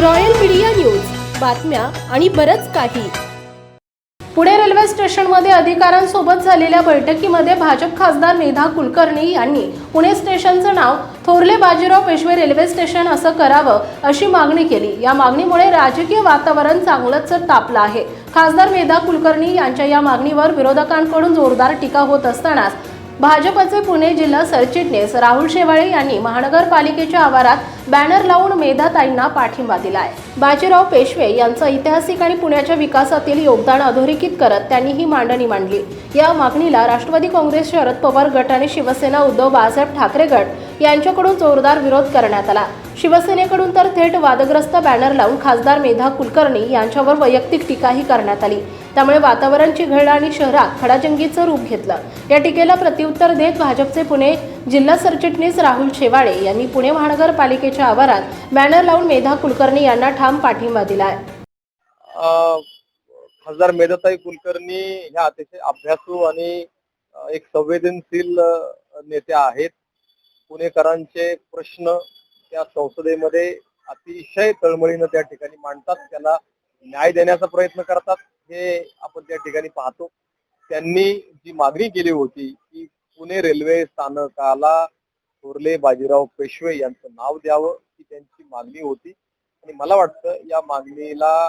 Royal media news. बातम्या आणि बरंच काही. पुणे रेल्वे स्टेशनमध्ये अधिकाऱ्यांसोबत झालेल्या बैठकीमध्ये भाजप खासदार मेधा कुलकर्णी यांनी पुणे स्टेशनचं नाव थोरले बाजीराव पेशवे रेल्वे स्टेशन असं करावं अशी मागणी केली. या मागणीमुळे राजकीय वातावरण चांगलंच तापलं आहे. खासदार मेधा कुलकर्णी यांच्या या मागणीवर विरोधकांकडून जोरदार टीका होत असतानाच भाजपचे पुणे जिल्हा सरचिटणीस राहुल शेवाळे यांनी महानगरपालिकेच्या आवारात बॅनर लावून मेधाताईंना पाठिंबा दिला आहे बाजीराव पेशवे यांचं ऐतिहासिक आणि पुण्याच्या विकासातील योगदान अधोरेखित करत त्यांनी ही मांडणी मांडली. या मागणीला राष्ट्रवादी काँग्रेस शरद पवार गट आणि शिवसेना उद्धव बाळासाहेब ठाकरे गट यांच्याकडून जोरदार विरोध करण्यात आला. शिवसेनेकडून तर थेट वादग्रस्त बॅनर लावून खासदार मेधा कुलकर्णी यांच्यावर वैयक्तिक टीकाही करण्यात आली. त्यामुळे वातावरण चिघळलं आणि शहरात खडाजंगीचं रूप घेतलं. या टीकेला प्रत्युत्तर देत भाजपचे पुणे जिल्हा सरचिटणीस राहुल शेवाळे यांनी पुणे महानगरपालिकेच्या आवारात बॅनर लावून मेधा कुलकर्णी यांना ठाम पाठिंबा दिलाय. खासदार मेधाताई कुलकर्णी ह्या अतिशय अभ्यासू आणि एक संवेदनशील नेत्या आहेत. पुणेकरांचे प्रश्न त्या संसदेमध्ये अतिशय तळमळीनं त्या ठिकाणी मांडतात. त्याला न्याय देण्याचा प्रयत्न करतात. हे आपण त्या ठिकाणी पाहतो त्यांनी जी मागणी केली होती की पुणे रेल्वे स्थानकाला थोरले बाजीराव पेशवे यांचं नाव द्यावं ही त्यांची मागणी होती. आणि मला वाटतं या मागणीला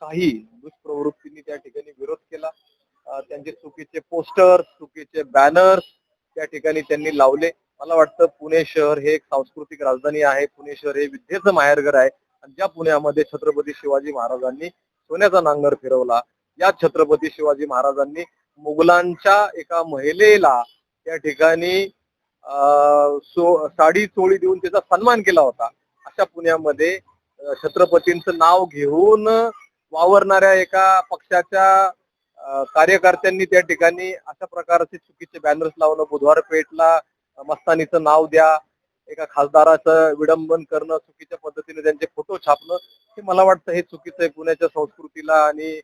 काही दुष्प्रवृत्तींनी त्या ठिकाणी विरोध केला. त्यांचे चुकीचे पोस्टर चुकीचे बॅनर्स त्या ठिकाणी त्यांनी लावले. मला वाटतं पुणे शहर हे एक सांस्कृतिक राजधानी आहे. पुणे शहर हे विद्येचं माहेरघर आहे. आणि ज्या पुण्यामध्ये छत्रपती शिवाजी महाराजांनी सोन्याचा नांगर फिरवला. या छत्रपती शिवाजी महाराजांनी मुघलांच्या एका महिलेला त्या ठिकाणी सो साडी चोळी देऊन त्याचा सन्मान केला होता. अशा पुण्यामध्ये छत्रपतींचं नाव घेऊन वावरणाऱ्या एका पक्षाच्या कार्यकर्त्यांनी त्या ठिकाणी अशा प्रकारचे चुकीचे बॅनर्स लावणं बुधवार पेठला मस्तानीचं नाव द्या एका खासदाराचं विडंबन करणं चुकीच्या पद्धतीने त्यांचे फोटो छापणं हे मला वाटतं हे चुकीचं आहे. पुण्याच्या संस्कृतीला आणि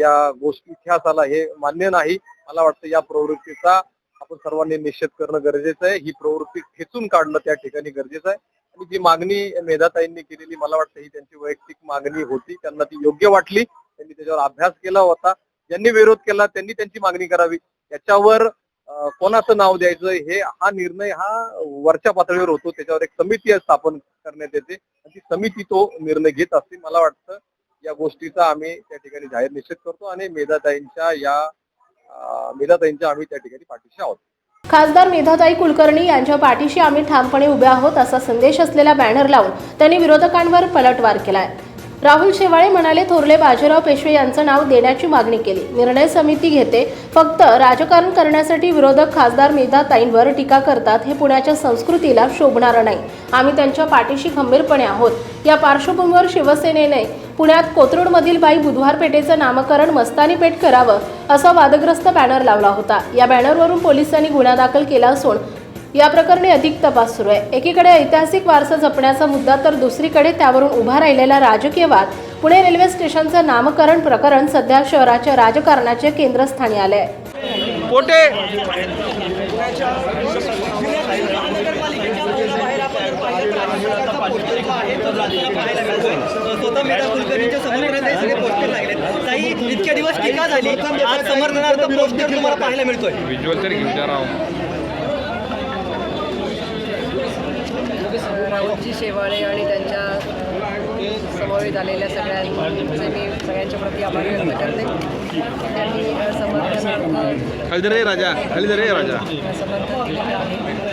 या गोष्टी इतिहासाला हे मान्य नाही. मला वाटतं या प्रवृत्तीचा आपण सर्वांनी निषेध करणं गरजेचं आहे. ही प्रवृत्ती खेचून काढणं त्या ठिकाणी गरजेचं आहे. आणि जी मागणी मेधाताईंनी केलेली मला वाटतं ही त्यांची वैयक्तिक मागणी होती. त्यांना ती योग्य वाटली. त्यांनी त्याच्यावर अभ्यास केला होता. ज्यांनी विरोध केला त्यांनी त्यांची मागणी करावी. त्याच्यावर कोणाचं नाव द्यायचं हे हा निर्णय हा वरच्या पातळीवर होतो. त्याच्यावर एक समिती स्थापन करण्यात येते. आणि ती समिती तो निर्णय घेत असते. मला वाटतं या गोष्टीचा आम्ही त्या ठिकाणी जाहीर निषेध करतो आणि मेधाताईंच्या या मेधाताईंच्या आम्ही त्या ठिकाणी पाठीशी आहोत. खासदार मेधाताई कुलकर्णी यांच्या पाठीशी आम्ही ठामपणे उभे आहोत असा संदेश असलेला बॅनर लावून त्यांनी विरोधकांवर पलटवार केलाय. राहुल शेवाळे म्हणाले थोरले बाजीराव पेशवे यांचं नाव देण्याची मागणी केली. निर्णय समिती घेते. फक्त राजकारण करण्यासाठी विरोधक खासदार मेधाताईंवर टीका करतात हे पुण्याच्या संस्कृतीला शोभणारं नाही. आम्ही त्यांच्या पाठीशी खंबीरपणे आहोत. या पार्श्वभूमीवर शिवसेनेने पुण्यात कोथरूडमधील बाई बुधवार पेठेचं नामकरण मस्तानी पेठ करावं असा वादग्रस्त बॅनर लावला होता. या बॅनरवरून पोलिसांनी गुन्हा दाखल केला असून या प्रकरणी अधिक तपास सुरू आहे. एकीकडे ऐतिहासिक वारसा जपण्याचा मुद्दा तर दुसरीकडे त्यावरून उभा राहिलेला राजकीय वाद. पुणे रेल्वे स्टेशनचं नामकरण प्रकरण सध्या शहराच्या राजकारणाच्या केंद्रस्थानी आले आहे पोटे स्वतः मेधा कुलकर्णीच्या समर्थनात सगळे पोस्टर लागले ताई इतक्या दिवस टीका झाली आज समर्थनार्थ पोस्टर तुम्हाला पाहायला मिळतोय विज्युअल तरी घेऊन द्या राव राहुलजी शेवाळे आणि त्यांच्या समवेत आलेल्या सगळ्यांचे मी सगळ्यांच्या प्रती आभार व्यक्त करते. त्यांनी समर्थनार्थ राजा समर्थन दिलेलं आहे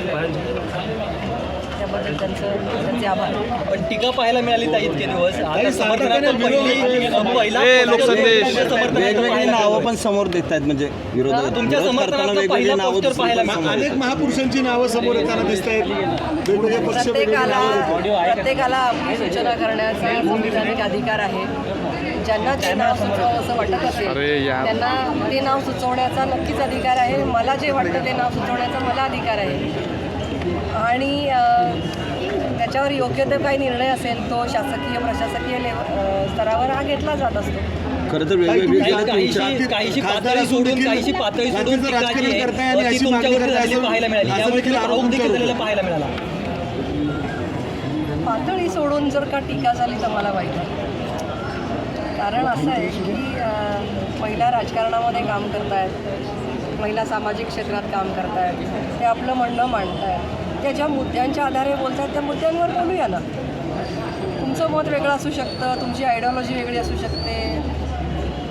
त्याबद्दल त्यांचं त्यांचे आभार पण टीका पाहायला मिळाली ताई इतके दिवस आता समर्थनार्थ पहिली पहिला ए, लोकसंदेश. समर्थनार्थ वेगवेगळी पाहायला नावं पण समोर देत आहेत म्हणजे विरोध तुमच्या विरोध करताना समर्थनार्थ वेगवेगळी पहिला नावं पोस्टर पाहायला समोर मिळालं. येत अनेक महापुरुषांची नावं समोर येताना दिसत आहेत वेगवेगळे पक्ष वेगवेगळी प्रत्येकाला नावं. प्रत्येकाला आपली सूचना करण्याचा संविधानिक अधिकार आहे ज्यांना जे नाव सुचवावं असं वाटत असेल अरे यार. त्यांना ते नाव सुचवण्याचा नक्कीच अधिकार आहे मला जे वाटतं ते नाव सुचवण्याचा मला अधिकार आहे आणि त्याच्यावर योग्य तो काही निर्णय असेल तो शासकीय प्रशासकीय लेव अ, स्तरावर हा घेतला जात असतो. खरं तर काहीशी पातळी सोडून काहीशी पातळी सोडून पाहायला मिळाली. आरोप देखील झालेला पाहायला पातळी सोडून जर का टीका झाली तर मला वाईट. कारण असं आहे की महिला राजकारणामध्ये काम करतायत महिला सामाजिक क्षेत्रात काम करतायत ते आपलं म्हणणं मांडतायत. त्या ज्या मुद्द्यांच्या आधारे बोलतात त्या मुद्द्यांवर बोलूया ना. तुमचं मत वेगळं असू शकतं तुमची आयडिओलॉजी वेगळी असू शकते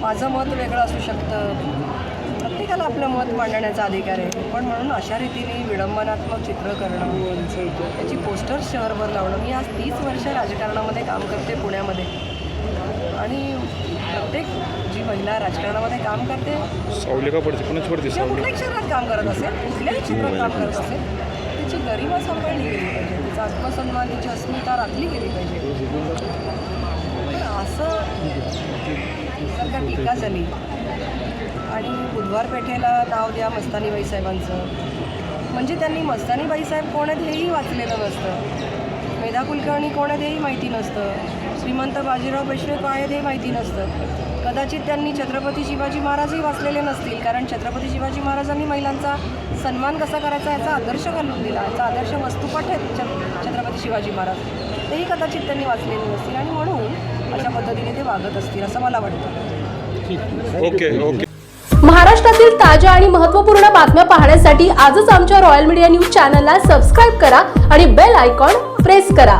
माझं मत वेगळं असू शकतं. प्रत्येकाला आपलं मत मांडण्याचा अधिकार आहे. पण म्हणून अशा रीतीने विडंबनात्मक चित्र करणं त्याची पोस्टर शहरभर लावणं. मी आज तीस वर्ष राजकारणामध्ये काम करते पुण्यामध्ये. आणि प्रत्येक जी महिला राजकारणामध्ये काम करते कुठल्याही क्षेत्रात काम करत असेल कुठल्याही क्षेत्रात काम करत असेल गरिमा सांभाळली गेली पाहिजे. तिचा आत्मसन्मान तिची अस्मिता राखली गेली पाहिजे. पण असं जर का टीका झाली आणि बुधवार पेठेला नाव द्या मस्तानीबाई साहेबांचं. म्हणजे त्यांनी मस्तानीबाई साहेब कोण आहेत हेही वाचलेलं नसतं. मेधा कुलकर्णी कोण आहेत हेही माहिती नसतं. श्रीमंत बाजीराव पेशवे काय आहेत हे माहिती नसतं. कदाचित त्यांनी छत्रपती शिवाजी महाराजही वाचलेले नसतील कारण छत्रपती शिवाजी महाराजांनी महिलांचा सन्मान कसा करायचा याचा आदर्श घालून दिला. याचा आदर्श वस्तुपाठ आहेत छत्रपती शिवाजी महाराज. तेही कदाचित त्यांनी वाचलेले नसतील आणि म्हणून अशा पद्धतीने ते वागत असतील असं मला वाटतं. Okay okay. महाराष्ट्रातील ताज्या आणि महत्त्वपूर्ण बातम्या पाहण्यासाठी आजच आमच्या रॉयल मीडिया न्यूज चॅनलला सबस्क्राईब करा आणि बेल आयकॉन प्रेस करा.